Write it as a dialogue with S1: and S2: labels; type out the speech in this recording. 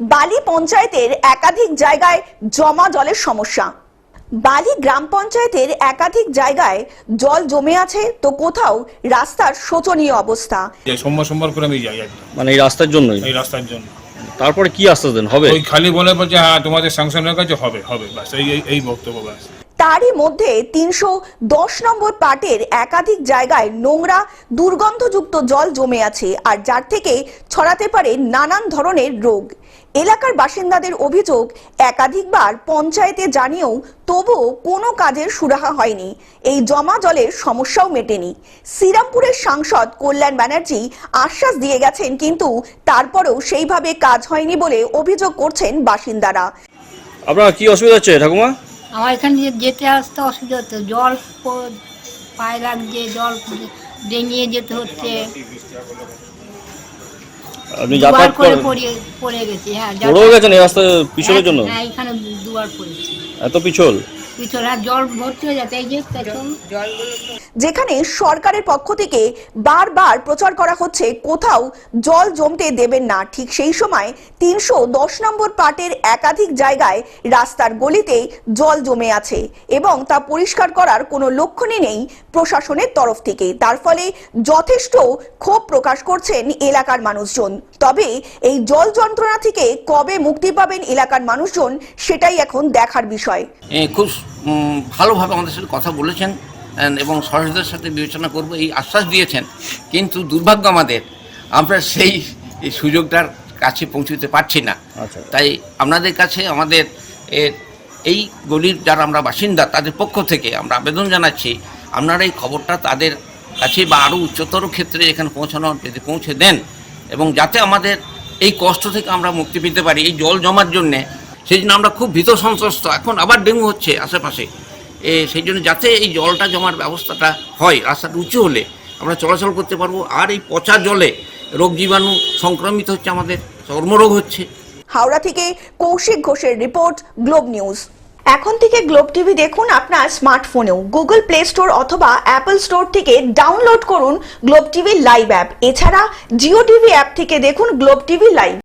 S1: বালি পঞ্চায়েতের একাধিক জায়গায় জমা জলের সমস্যা। বালি গ্রাম পঞ্চায়েতের একাধিক জায়গায় জল জমে আছে তো কোথাও রাস্তার শোচনীয় অবস্থা।
S2: যাই সোমবার সোমবার করে আমি যাই একদম
S3: মানে এই রাস্তার জন্যই?
S2: এই রাস্তার জন্য।
S3: তারপরে কি আশ্বাস দেন? হবে?
S2: ওই খালি বলে বলছে হ্যাঁ তোমাদের স্যাংশনের কাছে হবে হবে। ব্যাস এই এই- এই বক্তব্য ব্যাস।
S1: তারই মধ্যে তিনশো দশ নম্বর পাটের একাধিক জায়গায় নোংরা দুর্গন্ধযুক্ত জল জমে আছে আর যার থেকে ছড়াতে পারে নানান ধরনের রোগ। এলাকার বাসিন্দাদের অভিযোগ একাধিকবার পঞ্চায়েতে জানিয়েও তবুও কোনো কাজের সুরাহা হয়নি। এই জমা জলের সমস্যাও মেটেনি। শ্রীরামপুরের সাংসদ কল্যাণ ব্যানার্জি আশ্বাস দিয়ে গেছেন কিন্তু তারপরেও সেইভাবে কাজ হয়নি বলে অভিযোগ করছেন বাসিন্দারা।
S3: আপনার কি অসুবিধা হচ্ছে ঠাকুমা?
S4: আমার এখানে যেতে আসতে অসুবিধা হচ্ছে। জল পায়ে লাগছে জল ডেঙিয়ে যেতে হচ্ছে।
S3: আপনি যাতায়াত করেন?
S4: পড়ে পড়ে গেছি হ্যাঁ
S3: পড়েও গেছেন এই রাস্তায় পিছলের জন্য?
S4: হ্যাঁ এখানে দুবার পড়েছি।
S3: এত পিছল?
S4: পিছল জল ভর্তি হয়ে যাচ্ছে এই যে
S1: যেখানে সরকারের পক্ষ থেকে বারবার প্রচার করা হচ্ছে কোথাও জল জমতে দেবেন না। ঠিক সেই সময় তিনশো দশ নম্বর পাটের একাধিক জায়গায় রাস্তার গলিতে জল জমে আছে এবং তা পরিষ্কার করার কোনো লক্ষণই নেই প্রশাসনের তরফ থেকে। তার ফলে যথেষ্ট ক্ষোভ প্রকাশ করছেন এলাকার মানুষজন। তবে এই জল যন্ত্রণা থেকে কবে মুক্তি পাবেন এলাকার মানুষজন সেটাই এখন দেখার বিষয়।
S5: খুব ভালোভাবে আমাদের সাথে কথা বলেছেন এবং সরকারের সাথে বিবেচনা করব এই আশ্বাস দিয়েছেন। কিন্তু দুর্ভাগ্য আমাদের আমরা সেই সুযোগটার কাছে পৌঁছতে পারছি না।
S3: আচ্ছা।
S5: তাই আপনাদের কাছে আমাদের এই গলির যারা আমরা বাসিন্দা তাদের পক্ষ থেকে আমরা আবেদন জানাচ্ছি আপনারা এই খবরটা তাদের কাছে বা আরও উচ্চতর ক্ষেত্রে এখানে পৌঁছানো যদি পৌঁছে দেন এবং যাতে আমাদের এই কষ্ট থেকে আমরা মুক্তি পেতে পারি এই জল জমার জন্যে সেই জন্য আমরা খুব ভীত সন্ত্রস্ত। এখন আবার ডেঙ্গু হচ্ছে আশেপাশে। এ, সেই জন্য যাতে এই জলটা জমার ব্যবস্থাটা হয় রাস্তাটা উঁচু হলে আমরা চলাচল করতে পারব। আর এই পচা জলে রোগ জীবাণু সংক্রমিত হচ্ছে আমাদের চর্মরোগ হচ্ছে।
S1: হাওড়া থেকে কৌশিক ঘোষের রিপোর্ট গ্লোব নিউজ। এখন থেকে গ্লোব টিভি দেখুন আপনার স্মার্টফোনেও। গুগল প্লে স্টোর অথবা অ্যাপল স্টোর থেকে ডাউনলোড করুন গ্লোব টিভি লাইভ অ্যাপ। এছাড়া জিও টিভি অ্যাপ থেকে দেখুন গ্লোব টিভি লাইভ।